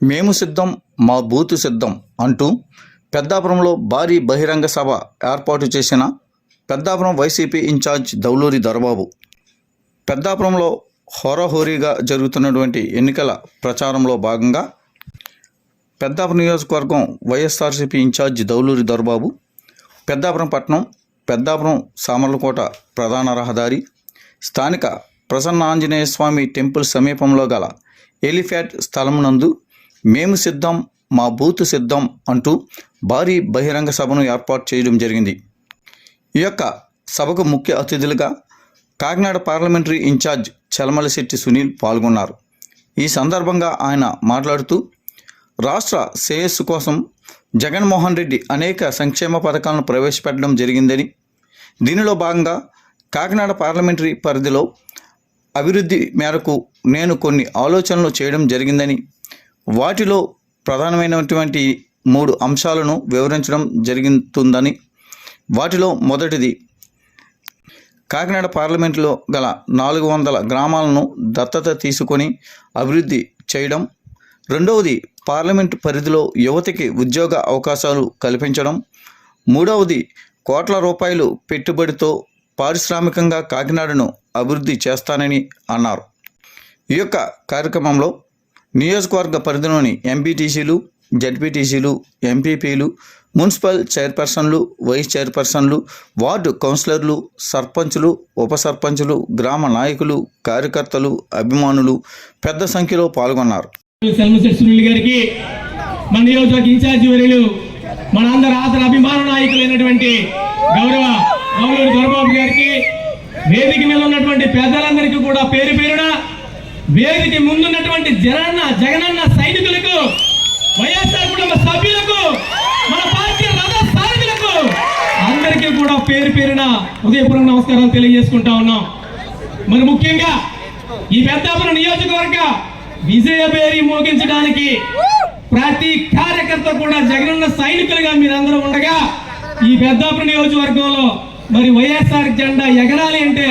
మేము సిద్ధం మా బూతు సిద్ధం అంటూ పెద్దాపురంలో భారీ బహిరంగ సభ ఏర్పాటు చేసిన పెద్దాపురం వైసీపీ ఇన్ఛార్జ్ దౌలూరి దొరబాబు. పెద్దాపురంలో హోరాహోరీగా జరుగుతున్నటువంటి ఎన్నికల ప్రచారంలో భాగంగా పెద్దాపురం నియోజకవర్గం వైఎస్ఆర్సీపీ ఇన్ఛార్జ్ దౌలూరి దొరబాబు పెద్దాపురం పట్టణం పెద్దాపురం సామర్లకోట ప్రధాన రహదారి స్థానిక ప్రసన్న ఆంజనేయ స్వామి టెంపుల్ సమీపంలో గల ఎలిఫ్యాట్ స్థలం నందు మేము సిద్ధం మా బూత్ సిద్ధం అంటూ భారీ బహిరంగ సభను ఏర్పాటు చేయడం జరిగింది. ఈ యొక్క సభకు ముఖ్య అతిథులుగా కాకినాడ పార్లమెంటరీ ఇన్ఛార్జ్ చలమలశెట్టి సునీల్ పాల్గొన్నారు. ఈ సందర్భంగా ఆయన మాట్లాడుతూ రాష్ట్ర శ్రేయస్సు కోసం జగన్మోహన్ రెడ్డి అనేక సంక్షేమ పథకాలను ప్రవేశపెట్టడం జరిగిందని దీనిలో భాగంగా కాకినాడ పార్లమెంటరీ పరిధిలో అభివృద్ధి మేరకు నేను కొన్ని ఆలోచనలు చేయడం జరిగిందని వాటిలో ప్రధానమైనటువంటి మూడు అంశాలను వివరించడం జరుగుతుందని వాటిలో మొదటిది కాకినాడ పార్లమెంటులో గల నాలుగు వందల గ్రామాలను దత్తత తీసుకొని అభివృద్ధి చేయడం. రెండవది పార్లమెంటు పరిధిలో యువతకి ఉద్యోగ అవకాశాలు కల్పించడం. మూడవది కోట్ల రూపాయలు పెట్టుబడితో పారిశ్రామికంగా కాకినాడను అభివృద్ధి చేస్తానని అన్నారు. ఈ యొక్క కార్యక్రమంలో నియోజకవర్గ పరిధిలోని ఎంపీటీసీలు జడ్పీటీసీలు ఎంపీపీలు మున్సిపల్ చైర్పర్సన్లు వైస్ చైర్పర్సన్లు వార్డు కౌన్సిలర్లు సర్పంచులు ఉప సర్పంచులు గ్రామ నాయకులు కార్యకర్తలు అభిమానులు పెద్ద సంఖ్యలో పాల్గొన్నారు. గారికి మన నియోజకవర్గ ఇన్ఛార్జి వర్యులు మన అందరి ఆదర అభిమాన నాయకులైనటువంటి గౌరవ గౌరవ దొరబాబు గారికి వేదిక మీద ఉన్నటువంటి పెద్దలందరికీ కూడా పేరు పేరున వేగిటి ముందున్నటువంటి జగనన్న జగనన్న సైనికులకు వైఎస్ఆర్ కుటుంబ సభ్యులకు మన పార్టీ రథ సారథులకు అందరికీ కూడా పేరు పేరున ఉదయపూర్వక నమస్కారాలు తెలియజేసుకుంటా ఉన్నాం. మరి ముఖ్యంగా ఈ పెద్దాపురం నియోజకవర్గ విజయ బేరి మోగించడానికి ప్రతి కార్యకర్త కూడా జగనన్న సైనికులుగా మీరందరూ ఉండగా ఈ పెద్దాపురం నియోజకవర్గంలో మరి వైఎస్ఆర్ జెండా ఎగరాలి అంటే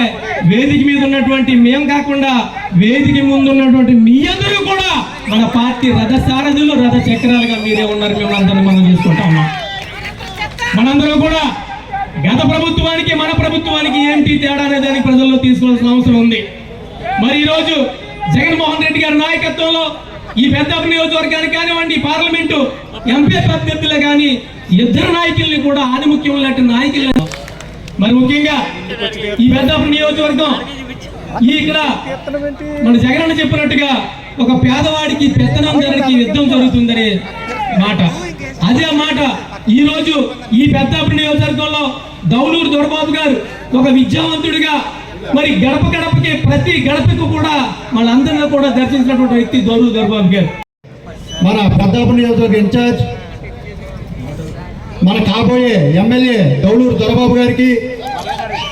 వేదిక మీద ఉన్నటువంటి మేం కాకుండా వేదిక ముందు ఉన్నటువంటి మీ అందరూ కూడా మన పార్టీ రథ సారథులు రథ చక్రాలుగా మీరే ఉన్నారు. మిమ్మల్ని అందరం మనం చేసుకుంటా ఉన్నాం కూడా గత ప్రభుత్వానికి మన ప్రభుత్వానికి ఏంటి తేడా అనే దానికి ప్రజల్లో తీసుకోవాల్సిన అవసరం ఉంది. మరి ఈరోజు జగన్మోహన్ రెడ్డి గారి నాయకత్వంలో ఈ పెద్ద నియోజకవర్గానికి కానివ్వండి ఈ పార్లమెంటు ఎంపీ అభ్యర్థులు కానీ ఇద్దరు నాయకుల్ని కూడా ఆధిముఖ్యం లాంటి నాయకులు మరి ముఖ్యంగా ఈ పెద్ద నియోజకవర్గం ఈ ఇక్కడ మన జగన్ చెప్పినట్టుగా ఒక పేదవాడికి పెత్తనం జరిగి యుద్ధం జరుగుతుందనే మాట. అదే మాట ఈ రోజు ఈ పెద్దాపురం నియోజకవర్గంలో దౌలూరు దొరబాబు గారు ఒక విద్యావంతుడిగా మరి గడప గడపకి ప్రతి గడపకు కూడా వాళ్ళందరిలో కూడా దర్శించినటువంటి వ్యక్తి దౌలూరు దొరబాబు గారు. మన పెద్దాపురం నియోజకవర్గ ఇన్ఛార్జ్ మన కాబోయే ఎమ్మెల్యే దౌలూరు దొరబాబు గారికి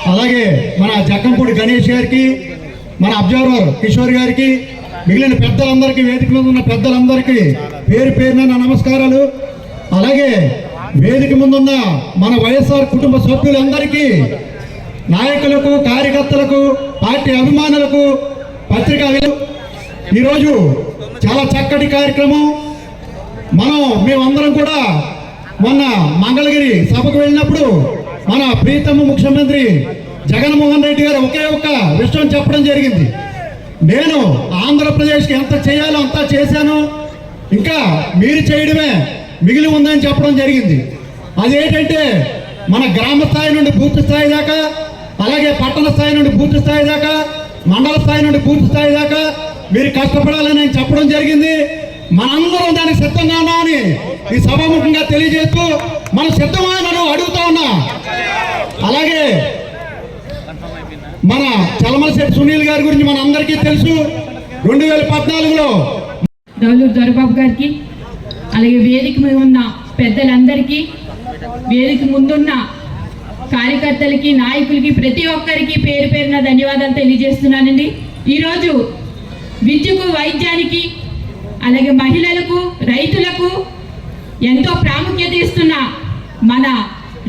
అలాగే మన జక్కంపూడి గణేష్ గారికి మన అబ్జర్వర్ కిషోర్ గారికి మిగిలిన పెద్దలందరికీ వేదిక మీద ఉన్న పెద్దలందరికీ పేరు పేరున నమస్కారాలు. అలాగే వేదిక ముందున్న మన వైఎస్ఆర్ కుటుంబ సభ్యులందరికీ నాయకులకు కార్యకర్తలకు పార్టీ అభిమానులకు పత్రికా ఈరోజు చాలా చక్కటి కార్యక్రమం. మనం మేమందరం కూడా మొన్న మంగళగిరి సభకు వెళ్ళినప్పుడు మన ప్రీతమ ముఖ్యమంత్రి జగన్మోహన్ రెడ్డి గారు ఒకే ఒక్క విషయం చెప్పడం జరిగింది. నేను ఆంధ్రప్రదేశ్కి ఎంత చేయాలో అంతా చేశాను. ఇంకా మీరు చేయడమే మిగిలి ఉందని చెప్పడం జరిగింది. అదేంటంటే మన గ్రామ స్థాయి నుండి పూర్తి స్థాయి దాకా అలాగే పట్టణ స్థాయి నుండి పూర్తి స్థాయి దాకా మండల స్థాయి నుండి పూర్తి స్థాయి దాకా మీరు కష్టపడాలని నేను చెప్పడం జరిగింది. మనందరం దానికి సిద్ధంగా ఉన్నామని ఈ సభాముఖంగా తెలియజేస్తూ మనం సిద్ధమని అడుగుతా ఉన్నా. అలాగే మన చలమలశెట్టి సునీల్ గారి గురించి మన అందరికీ తెలుసు. రెండు వేల పద్నాలుగులో దౌలూరు దొరబాబు గారికి అలాగే వేదిక మీద ఉన్న పెద్దలందరికీ వేదిక ముందున్న కార్యకర్తలకి నాయకులకి ప్రతి ఒక్కరికి పేరు పేరున ధన్యవాదాలు తెలియజేస్తున్నానండి. ఈరోజు విద్యకు వైద్యానికి అలాగే మహిళలకు రైతులకు ఎంతో ప్రాముఖ్యత ఇస్తున్న మన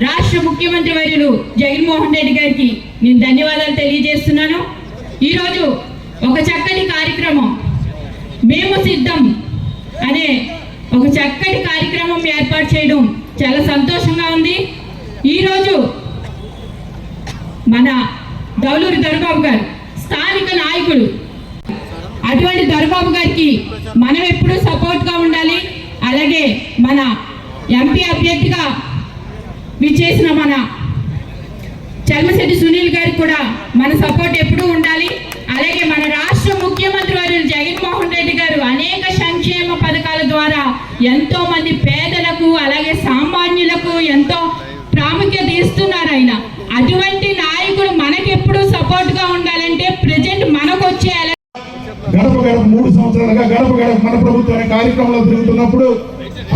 రాష్ట్ర ముఖ్యమంత్రి వర్యులు జగన్మోహన్ రెడ్డి గారికి నేను ధన్యవాదాలు తెలియజేస్తున్నాను. ఈరోజు ఒక చక్కని కార్యక్రమం. మేము సిద్ధం అనే ఒక చక్కటి కార్యక్రమం ఏర్పాటు చేయడం చాలా సంతోషంగా ఉంది. ఈరోజు మన దౌలూరి దొరబాబు గారు స్థానిక నాయకుడు అటువంటి దొరబాబు గారికి మనం ఎప్పుడూ సపోర్ట్గా ఉండాలి. అలాగే మన ఎంపీ అభ్యర్థిగా విచ్చేసిన మన చర్మశెట్టి సునీల్ గారికి కూడా మన సపోర్ట్ ఎప్పుడూ ఉండాలి. అలాగే మన రాష్ట్ర ముఖ్యమంత్రి వారు జగన్మోహన్ రెడ్డి గారు అనేక సంక్షేమ పథకాల ద్వారా ఎంతో మంది పేదలకు అలాగే సామాన్యులకు ఎంతో మన ప్రభుత్వం అనే కార్యక్రమంలో తిరుగుతున్నప్పుడు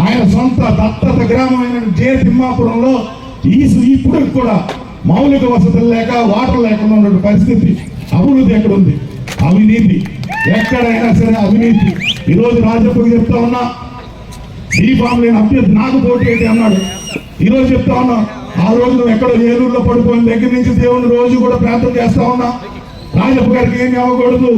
ఆయన సొంత దత్తత గ్రామమైన జే తిమ్మాపురంలో ఈ ఇప్పుడు కూడా మౌలిక వసతులు లేక వాటర్ లేకుండా ఉన్న పరిస్థితి అభివృద్ధి ఎక్కడ ఉంది అవినీతి. ఎక్కడైనా సరే అవినీతి. ఈరోజు రాజప్పకి చెప్తా ఉన్నా దీపాం లేని అభ్యర్థి నాకు పోటీ ఏంటి అన్నాడు. ఈ రోజు చెప్తా ఉన్నా ఆ రోజు నువ్వు ఎక్కడో ఏలూరులో పడిపోయిన దగ్గర నుంచి దేవుని రోజు కూడా ప్రార్థన చేస్తా ఉన్నా. రాజప్ప గారికి ఏమి అవ్వకూడదు.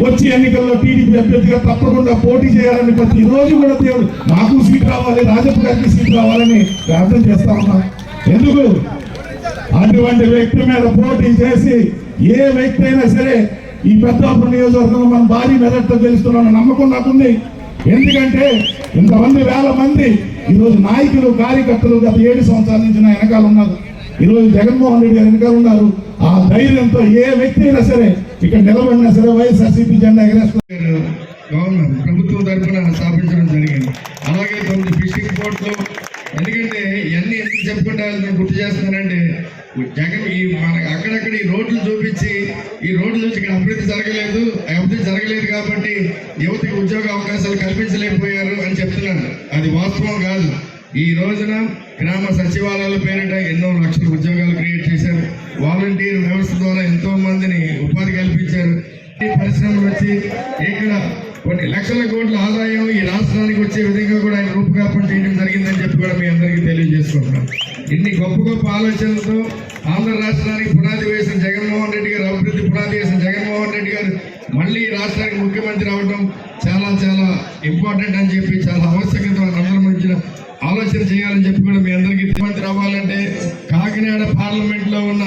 వచ్చి ఎన్నికల్లో టీడీపీ అభ్యర్థిగా తప్పకుండా పోటీ చేయాలని ప్రతి రోజు కూడా దేవుడు నాకు సీట్ రావాలి రాజప్ప గారికి సీట్ రావాలని ప్రార్థన చేస్తా ఉన్నా. ఎందుకు? అటువంటి వ్యక్తి మీద పోటీ చేసి ఏ వ్యక్తి అయినా సరే ఈ పెద్దాపురం నియోజకవర్గంలో మనం భారీ మెదడుతో గెలుస్తున్నాం నమ్మకం నాకుంది. ఎందుకంటే ఇంతమంది వేల మంది ఈరోజు నాయకులు కార్యకర్తలు గత ఏడు సంవత్సరాల నుంచి నా వెనకాల ఉన్నారు. ఈరోజు జగన్మోహన్ రెడ్డి గారు వెనకాల ఉన్నారు. ఆ ధైర్యంతో ఏ వ్యక్తి అయినా సరే ఇక్కడ నిలబడినా సరే వైఎస్ఆర్సీపీ జెండా ఎగరేస్తున్నారు గవర్నమెంట్. ప్రభుత్వం తరఫున స్థాపించడం జరిగింది. అలాగే తొమ్మిది ఫిషింగ్ పోర్ట్లు ఎందుకంటే ఇవన్నీ ఎందుకు చెప్పుకుంటా నేను గుర్తు చేస్తున్నానంటే జగన్ ఈ మన అక్కడక్కడ ఈ రోడ్లు చూపించి ఈ రోడ్లు చూసి ఇక్కడ అభివృద్ధి జరగలేదు అభివృద్ధి జరగలేదు కాబట్టి యువతకి ఉద్యోగ అవకాశాలు కల్పించలేకపోయారు అని చెప్తున్నాను. అది వాస్తవం కాదు. ఈ రోజున గ్రామ సచివాలయాల పేరిట ఎన్నో లక్షల ఉద్యోగాలు క్రియేట్ చేశారు. వాలంటీర్ వ్యవస్థ ద్వారా ఎంతో మందిని ఉపాధి కల్పించారు. ఈ పరిశ్రమలు వచ్చి ఇక్కడ కొన్ని లక్షల కోట్ల ఆదాయం ఈ రాష్ట్రానికి వచ్చే విధంగా కూడా ఆయన రూపకల్పన చేయడం జరిగిందని చెప్పి కూడా మీ అందరికీ తెలియజేసుకుంటున్నాం. ఇన్ని గొప్ప గొప్ప ఆలోచనలతో ఆంధ్ర రాష్ట్రానికి పునాది వేసిన జగన్మోహన్ రెడ్డి గారు అభివృద్ధి పునాది వేసిన జగన్మోహన్ రెడ్డి గారు మళ్ళీ ఈ రాష్ట్రానికి ముఖ్యమంత్రి అవడం చాలా చాలా ఇంపార్టెంట్ అని చెప్పి చాలా ఆవశ్యకత అందరం ఇచ్చిన ఆలోచన చేయాలని చెప్పి కూడా మీ అందరికీ ముఖ్యమంత్రి అవ్వాలంటే కాకినాడ పార్లమెంట్లో ఉన్న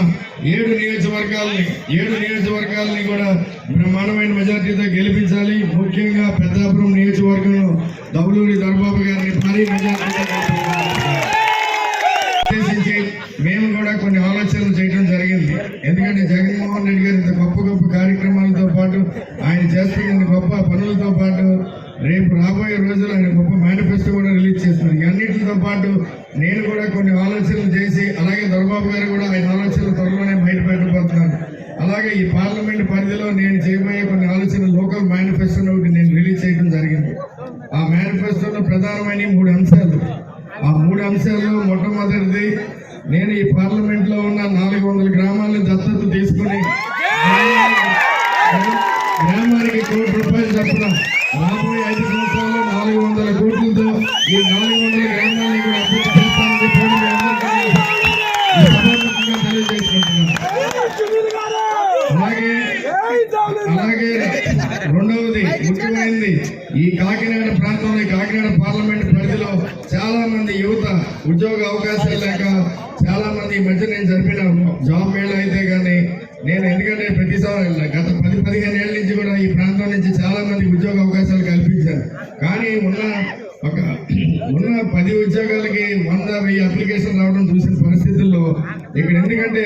ఏడు నియోజకవర్గాలని ఏడు నియోజకవర్గాలని కూడా బ్రహ్మాండమైన మెజార్టీతో గెలిపించాలి. ముఖ్యంగా పెద్దాపురం నియోజకవర్గంలో దౌలూరి దర్బాబు గారిని భారీ మెజార్టీతో మేము కూడా కొన్ని ఆలోచనలు చేయడం జరిగింది. ఎందుకంటే జగన్మోహన్ రెడ్డి గారి గొప్ప గొప్ప కార్యక్రమాలతో పాటు ఆయన చేస్తున్న గొప్ప పనులతో పాటు రేపు రాబోయే రోజులు ఆయన గొప్ప మేనిఫెస్టో కూడా రిలీజ్ చేస్తున్నారు ఇవన్నిటితో పాటు నేను కూడా కొన్ని ఆలోచనలు చేసి అలాగే దొరబాబు గారు కూడా ఆయన ఆలోచనలు త్వరలోనే బయట పెట్టబోతున్నారు అలాగే ఈ పార్లమెంట్ పరిధిలో నేను చేయబోయే కొన్ని ఆలోచనలు లోకల్ మేనిఫెస్టోని ఒకటి నేను రిలీజ్ చేయడం జరిగింది. ఆ మేనిఫెస్టోలో ప్రధానమైన మూడు అంశాలు. ఆ మూడు అంశాల్లో మొట్టమొదటిది నేను ఈ పార్లమెంట్లో ఉన్న నాలుగు వందల గ్రామాలను దత్తత తీసుకుని గ్రామానికి కోటి రూపాయలు చొప్పున రాబోయే అలాగే అలాగే రెండవది ముఖ్యమైనది ఈ కాకినాడ ప్రాంతంలో కాకినాడ పార్లమెంట్ పరిధిలో చాలా మంది యువత ఉద్యోగ అవకాశాలు లేక చాలా మంది ఈ మధ్య నేను జరిపిన జాబ్ మేళా అయితే కానీ నేను ఎందుకంటే ప్రతిసారి గత పది పదిహేను ఏళ్ళ నుంచి కూడా ఈ ప్రాంతం నుంచి చాలా మంది ఉద్యోగ అవకాశాలు కల్పించారు కానీ ఉన్న ఒక ఉన్న పది ఉద్యోగాలకి వంద వెయ్యి అప్లికేషన్ రావడం చూసిన పరిస్థితుల్లో ఇక్కడ ఎందుకంటే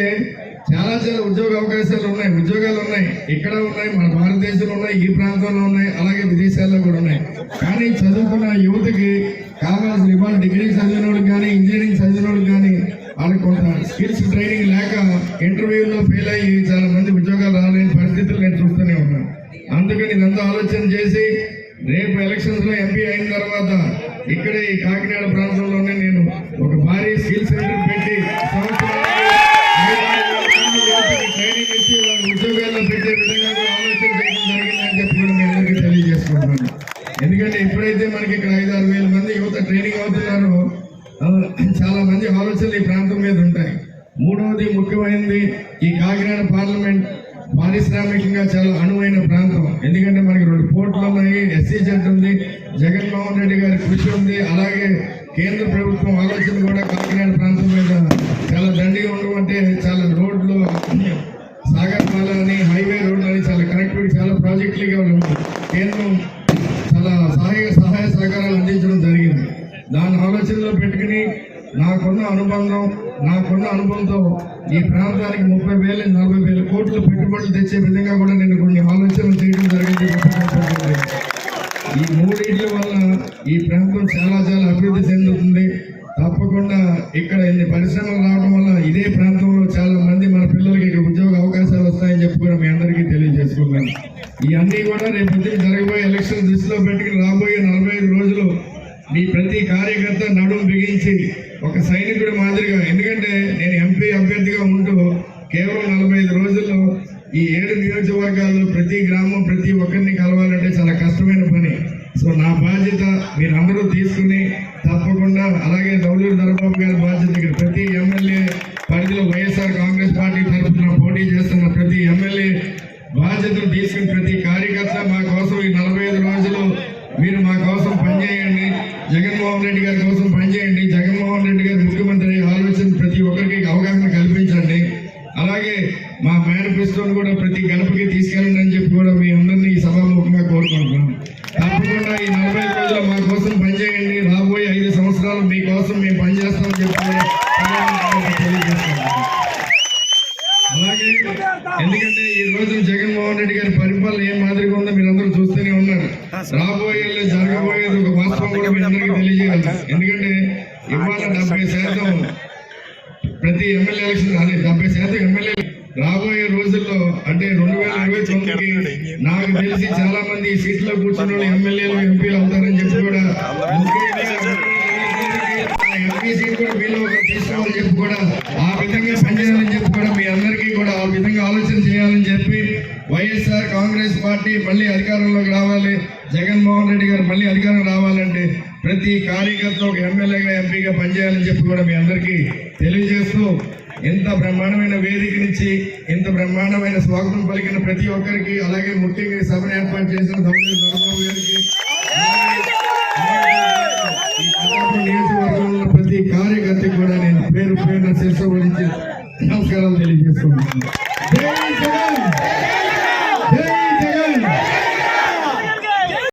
చాలా చాలా ఉద్యోగ అవకాశాలు ఉన్నాయి ఉద్యోగాలు ఉన్నాయి. ఇక్కడ ఉన్నాయి మన భారతదేశంలో ఉన్నాయి ఈ ప్రాంతంలో ఉన్నాయి అలాగే విదేశాల్లో కూడా ఉన్నాయి. కానీ చదువుకున్న యువతకి కావాల్సిన ఇవాళ డిగ్రీ చదివిన వాళ్ళకి కానీ ఇంజనీరింగ్ చదివిన వాళ్ళకి కానీ వాళ్ళకి కొంత స్కిల్స్ ట్రైనింగ్ లేక ఇంటర్వ్యూలో ఫెయిల్ అయ్యి చాలా మంది ఉద్యోగాలు రాలేని పరిస్థితులు నేను చూస్తూనే ఉన్నాను. అందుకని ఇదంతా ఆలోచన చేసి రేపు ఎలక్షన్స్లో ఎంపీ అయిన తర్వాత ఇక్కడే ఈ కాకినాడ ప్రాంతంలోనే నేను ఒక భారీ స్కిల్ సెంటర్ ఈ కాకినాడ పార్లమెంట్ పారిశ్రామికంగా చాలా అనువైన ప్రాంతం. ఎందుకంటే మనకి రెండు పోర్టులు ఉన్నాయి ఎస్సీ జెడ్ ఉంది జగన్మోహన్ రెడ్డి గారి కృషి ఉంది అలాగే కేంద్ర ప్రభుత్వం ఆలోచన కూడా కాకినాడ ప్రాంతం మీద చాలా దండిగా ఉండడం అంటే చాలా రోడ్లు సాగర్ మాల అని హైవే రోడ్ అని చాలా కనెక్టివిటీ చాలా ప్రాజెక్టులు ఉంది కేంద్రం చాలా సహాయ సహాయ సహకారాలు అందించడం జరిగింది. దాని ఆలోచనలో పెట్టుకుని నాకున్న అనుబంధం నాకున్న అనుభవంతో ఈ ప్రాంతానికి ముప్పై వేలు నలభై వేల కోట్లు పెట్టుబడులు తెచ్చే విధంగా కూడా నేను కొన్ని ఆలోచనలు చేయడం జరిగింది. ఈ మూడింటి వల్ల ఈ ప్రాంతం చాలా చాలా అభివృద్ధి చెందుతుంది. తప్పకుండా ఇక్కడ ఇన్ని పరిశ్రమలు రావడం వల్ల ఇదే ప్రాంతంలో చాలా మంది మన పిల్లలకి ఇక్కడ ఉద్యోగ అవకాశాలు వస్తాయని చెప్పుకుని మీ అందరికీ తెలియజేసుకున్నాను ఇవన్నీ కూడా రేపు జరగబోయే ఎలక్షన్ దృష్టిలో పెట్టుకుని రాబోయే నలభై ఐదు రోజులు మీ ప్రతి కార్యకర్త నడుము బిగించి ఒక సైనికుడి మాదిరిగా. ఎందుకంటే నేను ఎంపీ అభ్యర్థిగా ఉంటూ కేవలం నలభై ఐదు రోజుల్లో ఈ ఏడు నియోజకవర్గాల్లో ప్రతి గ్రామం ప్రతి ఒక్కరిని కలవాలంటే చాలా కష్టమైన పని. సో నా బాధ్యత మీరందరూ తీసుకుని తప్పకుండా అలాగే దౌలూరు దొరబాబు గారి బాధ్యత ఇక్కడ ప్రతి ఎమ్మెల్యే పరిధిలో వైఎస్ఆర్ కాంగ్రెస్ పార్టీ తరఫున పోటీ చేస్తున్న ప్రతి ఎమ్మెల్యే బాధ్యతలు తీసుకుని ప్రతి కార్యకర్త మా కోసం ఈ నలభై ఐదు రోజులు మీరు మా కోసం పనిచేయండి జగన్మోహన్ రెడ్డి గారి కోసం పనిచేయండి జగన్మోహన్ రెడ్డి గారి ముఖ్యమంత్రి అయ్యే ఆలోచన ప్రతి ఒక్కరికి అవగాహన కల్పించండి అలాగే మా మేనిఫెస్టోని కూడా ప్రతి గడపకి తీసుకెళ్ళండి అని చెప్పి కూడా మీ అందరినీ ఈ సభాముఖంగా కోరుకుంటున్నాను తప్పకుండా ఈ నలభై ఐదు రోజులు మా కోసం పనిచేయండి రాబోయే ఐదు సంవత్సరాలు మీకోసం మేము పనిచేస్తామని చెప్పి కూడా అలాగే ఎందుకంటే ఈ రోజు జగన్మోహన్ రెడ్డి గారి పరిపాలన ఏ మాదిరిగా ఉందో మీరు అందరూ చూస్తూనే ఉన్నారు. రాబోయే జరగబోయేది ఒక వాస్తవం కూడా మీ అందరికీ తెలియజేయాలి ఎందుకంటే ఇవాళ డెబ్బై శాతం ప్రతి ఎమ్మెల్యే ఎలక్షన్ అదే డెబ్బై శాతం ఎమ్మెల్యే రాబోయే రోజుల్లో అంటే రెండు వేల ఇరవై తొమ్మిదికి నాకు తెలిసి చాలా మంది సీట్లో కూర్చున్న ఎమ్మెల్యేలు ఎంపీలు అవుతారని చెప్పి కూడా ఎంపీ సీట్ కూడా వీళ్ళు తీసుకోవాలని చెప్పి కూడా ఆ విధంగా పనిచేయాలని చెప్పి కూడా మీ అందరికీ కూడా ఆ విధంగా ఆలోచన చేయాలని చెప్పి వైఎస్ఆర్ కాంగ్రెస్ పార్టీ మళ్ళీ అధికారంలోకి రావాలి. జగన్మోహన్ రెడ్డి గారు మళ్ళీ అధికారం రావాలంటే ప్రతి కార్యకర్త ఒక ఎమ్మెల్యేగా ఎంపీగా పనిచేయాలని చెప్పి కూడా మీ అందరికీ ఇంత బ్రహ్మాండమైన వేదిక నుంచి ఇంత బ్రహ్మాండమైన స్వాగతం పలికిన ప్రతి ఒక్కరికి అలాగే ముఖ్యంగా ఈ సభను ఏర్పాటు చేసిన దొంగ చంద్రబాబు గారికి నియోజకవర్గంలో ఉన్న ప్రతి కార్యకర్తకి కూడా నేను పేరు పేరున శిరస నమస్కారాలు తెలియజేస్తున్నాను